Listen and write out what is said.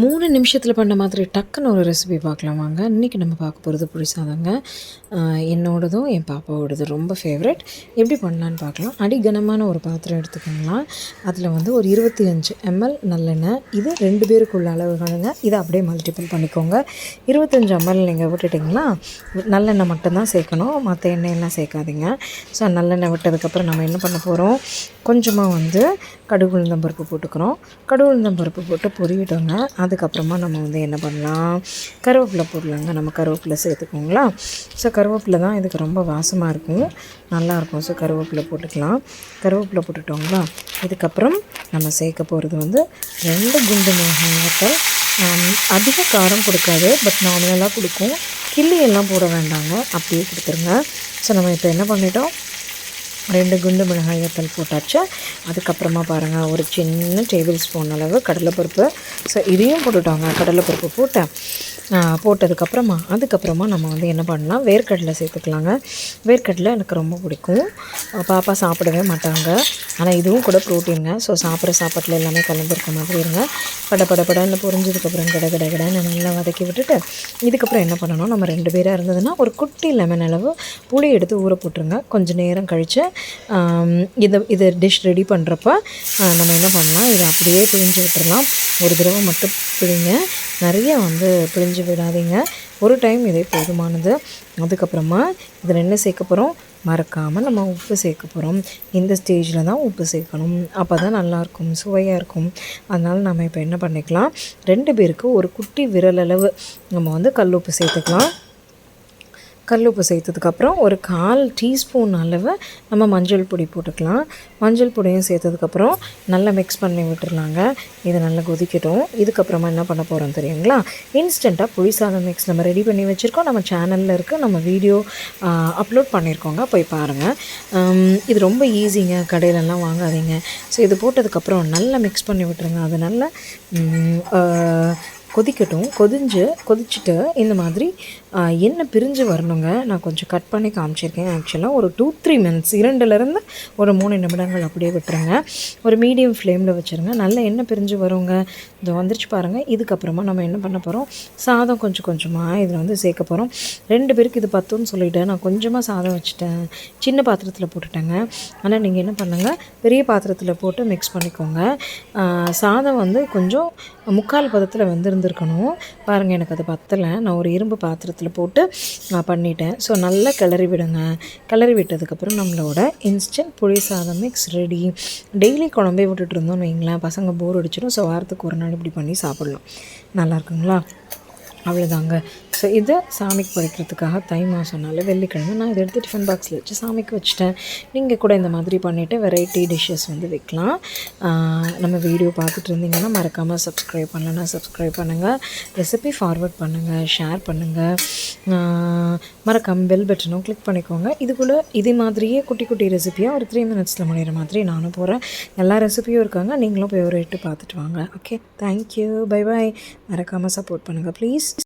மூணு நிமிஷத்தில் பண்ண மாதிரி டக்குன்னு ஒரு ரெசிபி பார்க்கலாம் வாங்க. இன்றைக்கி நம்ம பார்க்க போகிறது புளி சாதங்க என்னோடதும் என் பாப்பாவோடது ரொம்ப ஃபேவரட் எப்படி பண்ணலான்னு பார்க்கலாம். அடிகனமான ஒரு பாத்திரம் எடுத்துக்கோங்களா அதில் வந்து ஒரு இருபத்தி அஞ்சு எம்எல் நல்லெண்ணெய். இது ரெண்டு பேருக்குள்ள அளவுகளுங்க இதை அப்படியே மல்டிபிள் பண்ணிக்கோங்க. இருபத்தஞ்சு எம்எல் நீங்கள் விட்டுட்டிங்களா? நல்லெண்ணெய் மட்டும்தான் சேர்க்கணும். மற்ற எண்ணெயெல்லாம் சேர்க்காதீங்க. ஸோ நல்லெண்ணெய் விட்டதுக்கப்புறம் நம்ம என்ன பண்ண போகிறோம் கொஞ்சமாக வந்து கடுகு உளுந்தம்பருப்பு போட்டுக்கிறோம். கடுகு உளுந்தம்பருப்பு பருப்பு போட்டு போட்டுக்கோங்க அதுக்கப்புறமா நம்ம வந்து என்ன பண்ணலாம்? கருவேப்பிலை போடலாங்க. நம்ம கருவேப்பிலை சேர்த்துக்கோங்களா? ஸோ கருவேப்பிலை தான் இதுக்கு ரொம்ப வாசமாக இருக்கும். நல்லாயிருக்கும் ஸோ கருவேப்பிலை போட்டுக்கலாம். கருவேப்பிலை போட்டுட்டோங்களா? இதுக்கப்புறம் நம்ம சேர்க்க போகிறது வந்து ரெண்டு குண்டு மிளகாய்கள். அதிக காரம் கொடுக்காது. பட் நார்மலாக கொடுக்கும். கிள்ளி எல்லாம் போட வேண்டாங்க. அப்படியே கொடுத்துருங்க. ஸோ நம்ம இப்போ என்ன பண்ணிட்டோம்? ரெண்டு குண்டு மிளகாய் வத்தல் போட்டாச்சு. அதுக்கப்புறமா பாருங்கள் ஒரு சின்ன டேபிள் ஸ்பூன் அளவு கடலைப்பருப்பு. ஸோ இதையும் போட்டுட்டோங்க. கடலைப்பருப்பு போட்டேன் போட்டதுக்கப்புறமா அதுக்கப்புறமா நம்ம வந்து என்ன பண்ணலாம்? வேர்க்கடலை சேர்த்துக்கலாங்க. வேர்க்கடலை எனக்கு ரொம்ப பிடிக்கும். பாப்பா சாப்பிடவே மாட்டாங்க. ஆனால் இதுவும் கூட ப்ரோட்டீனுங்க ஸோ சாப்பிட்ற சாப்பாட்டில் எல்லாமே கலந்துருக்க மாதிரி இருங்க. பட பட படன்னு பொரிஞ்சதுக்கப்புறம் கட கட கடைன்னு நல்லா வதக்கி விட்டுட்டு இதுக்கப்புறம் என்ன பண்ணணும்? நம்ம ரெண்டு பேராக இருந்ததுன்னா ஒரு குட்டி லெமன் அளவு புளி எடுத்து ஊற போட்டுருங்க. கொஞ்சம் நேரம் கழித்து இதை இதை டிஷ் ரெடி பண்ணுறப்ப நம்ம என்ன பண்ணலாம்? இதை அப்படியே பிழிஞ்சு விட்டுடலாம் ஒரு தடவை மட்டும் பிழிங்க. நிறைய வந்து பிழிஞ்சு விடாதீங்க. ஒரு டைம் இதே போதுமானது. அதுக்கப்புறமா இதில் என்ன சேர்க்க போகிறோம் மறக்காமல் நம்ம உப்பு சேர்க்க போகிறோம் இந்த ஸ்டேஜில் தான் உப்பு சேர்க்கணும். அப்போ தான் நல்லாயிருக்கும் சுவையாக இருக்கும். அதனால் நம்ம இப்போ என்ன பண்ணிக்கலாம்? ரெண்டு பேருக்கு ஒரு குட்டி விரலளவு. நம்ம வந்து கல் உப்பு சேர்த்துக்கலாம். கல் உப்பு சேர்த்ததுக்கப்புறம் ஒரு கால் டீஸ்பூன் அளவு நம்ம மஞ்சள் பொடி போட்டுக்கலாம். மஞ்சள் பொடியும் சேர்த்ததுக்கப்புறம் நல்லா மிக்ஸ் பண்ணி விட்டுருலாங்க இது நல்லா கொதிக்கட்டும். இதுக்கப்புறமா என்ன பண்ண போகிறோம் தெரியுங்களா? இன்ஸ்டண்ட்டாக புளி சாதம் மிக்ஸ் நம்ம ரெடி பண்ணி வச்சுருக்கோம். நம்ம சேனலில் இருக்குது நம்ம வீடியோ அப்லோட் பண்ணியிருக்கோங்க போய் பாருங்கள் இது ரொம்ப ஈஸிங்க கடையிலலாம் வாங்காதீங்க. ஸோ இது போட்டதுக்கப்புறம் நல்லா மிக்ஸ் பண்ணி விட்டுருங்க. அது நல்லா கொதிக்கட்டும். கொதிஞ்சு கொதிச்சுட்டு இந்த மாதிரி எண்ணெய் பிரிஞ்சு வரணுங்க. நான் கொஞ்சம் கட் பண்ணி காமிச்சிருக்கேன். ஆக்சுவலாக ஒரு டூ த்ரீ மினிட்ஸ் இரண்டுலேருந்து ஒரு மூணு நிமிடங்கள் அப்படியே விட்டுருங்க. ஒரு மீடியம் ஃப்ளேமில் வச்சுருங்க. நல்ல எண்ணெய் பிரிஞ்சு வருங்க. இதை வந்துருச்சு பாருங்கள் இதுக்கப்புறமா நம்ம என்ன பண்ண போகிறோம் சாதம் கொஞ்சம் கொஞ்சமாக இதில் வந்து சேர்க்க போகிறோம் ரெண்டு பேருக்கு இது பத்துன்னு சொல்லிவிட்டேன் நான் கொஞ்சமாக சாதம் வச்சுட்டேன். சின்ன பாத்திரத்தில் போட்டுட்டேங்க. ஆனால் நீங்கள் என்ன பண்ணுங்கள் பெரிய பாத்திரத்தில் போட்டு மிக்ஸ் பண்ணிக்கோங்க. சாதம் வந்து கொஞ்சம் முக்கால் பதத்தில் இருந்திருக்கணும் பாருங்கள் எனக்கு அது பத்தலை. நான் ஒரு இரும்பு பாத்திரத்தில் போட்டு நான் பண்ணிட்டேன். ஸோ நல்லா கிளறி விடுங்க. கிளறி விட்டதுக்கப்புறம் நம்மளோட இன்ஸ்டன்ட் புளி சாதம் மிக்ஸ் ரெடி டெய்லி குழம்பே விட்டுட்டு இருந்தோம்னு வைங்களேன். பசங்க போர் அடிச்சிடும். ஸோ வாரத்துக்கு ஒரு நாள் இப்படி பண்ணி சாப்பிட்லாம் நல்லா இருக்குங்களா? அவ்வளோதாங்க ஸோ இதை சாமிக்கு படைக்கிறதுக்காக தை மாதம்னால வெள்ளிக்கிழமை நான் இதை எடுத்து டிஃபன் பாக்ஸில் வச்சு சாமிக்கு வச்சுட்டேன். நீங்கள் கூட இந்த மாதிரி பண்ணிவிட்டு வெரைட்டி டிஷ்ஷஸ் வந்து வைக்கலாம். நம்ம வீடியோ பார்த்துட்டு இருந்தீங்கன்னா மறக்காமல் சப்ஸ்கிரைப் பண்ணலன்னா சப்ஸ்கிரைப் பண்ணுங்கள் ரெசிபி ஃபார்வர்ட் பண்ணுங்கள் ஷேர் பண்ணுங்கள் மறக்காமல் பெல் பட்டனும் கிளிக் பண்ணிக்கோங்க. இது கூட இதே மாதிரியே குட்டி குட்டி ரெசிபியாக ஒரு த்ரீ மினிட்ஸில் முடிகிற மாதிரி நானும் போகிறேன் எல்லா ரெசிபியும் இருக்காங்க. நீங்களும் போய் ஒரு எட்டு பார்த்துட்டு வாங்க. ஓகே தேங்க்யூ பை பாய் மறக்காமல் சப்போர்ட் பண்ணுங்கள் ப்ளீஸ்